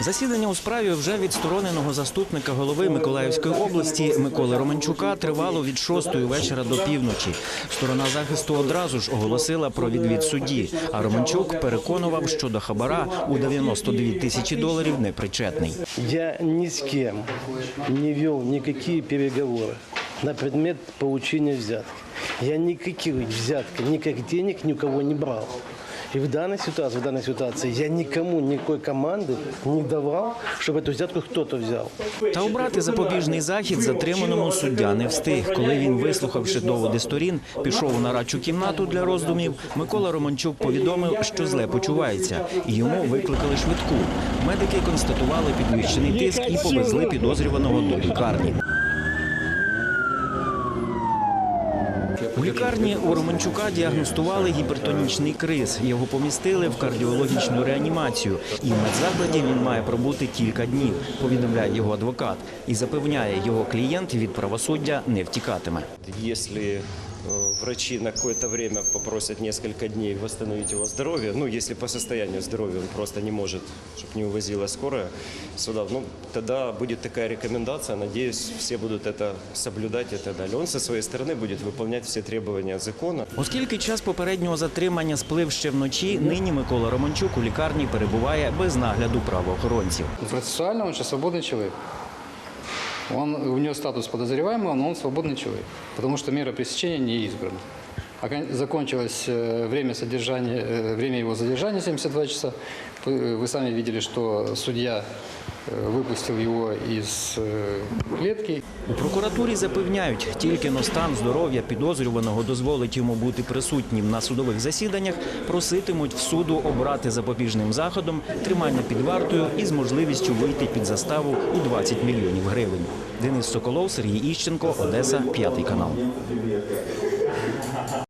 Засідання у справі вже відстороненого заступника голови Миколаївської області Миколи Романчука тривало від шостої вечора до півночі. Сторона захисту одразу ж оголосила про відвід судді. А Романчук переконував, що до хабара у 92 тисячі доларів не причетний. Я ни с кем не вел никакие переговоры на предмет получения взятки. Я никаких взяток, никаких денег ни у кого не брал. И в данной ситуации, в данной ситуации я никому никакой команды не давал, чтобы эту взятку кто-то взял. Та обрати запобіжний захід затриманому суддя не встиг. Коли він, вислухавши доводи сторін, пішов на радчу кімнату для роздумів, Микола Романчук повідомив, що зле почувається, і йому викликали швидку. Медики констатували підвищений тиск і повезли підозрюваного до лікарні. У лікарні у Романчука діагностували гіпертонічний криз. Його помістили в кардіологічну реанімацію. І в медзакладі він має пробути кілька днів, повідомляє його адвокат. І запевняє, його клієнт від правосуддя не втікатиме. Э, врачи на какое-то время попросят несколько дней восстановить его здоровье, ну, если по состоянию здоровья он просто не может, чтобы не увозила скорая сюда, ну, тогда будет такая рекомендация, надеюсь, все будут это соблюдать и так далее. Он со своей стороны будет выполнять все требования закона. Оскільки час попереднього затримання сплив ще вночі, нині Микола Романчук у лікарні перебуває без нагляду правоохоронців. Процессуально он сейчас свободный человек. Он, у него статус подозреваемого, но он свободный человек, потому что мера пресечения не избрана. Окон- Закончилось э, время, содержания, э, время его задержания 72 часа. Вы, вы сами видели, что судья э, выпустил его из э, клетки. У прокуратурі запевняють, тільки но стан здоров'я підозрюваного дозволить йому бути присутнім на судових засіданнях, проситимуть в суду обрати запобіжним заходом тримання під вартою із можливістю вийти під заставу у 20 мільйонів гривень. Денис Соколов, Сергій Іщенко, Одеса, п'ятий канал.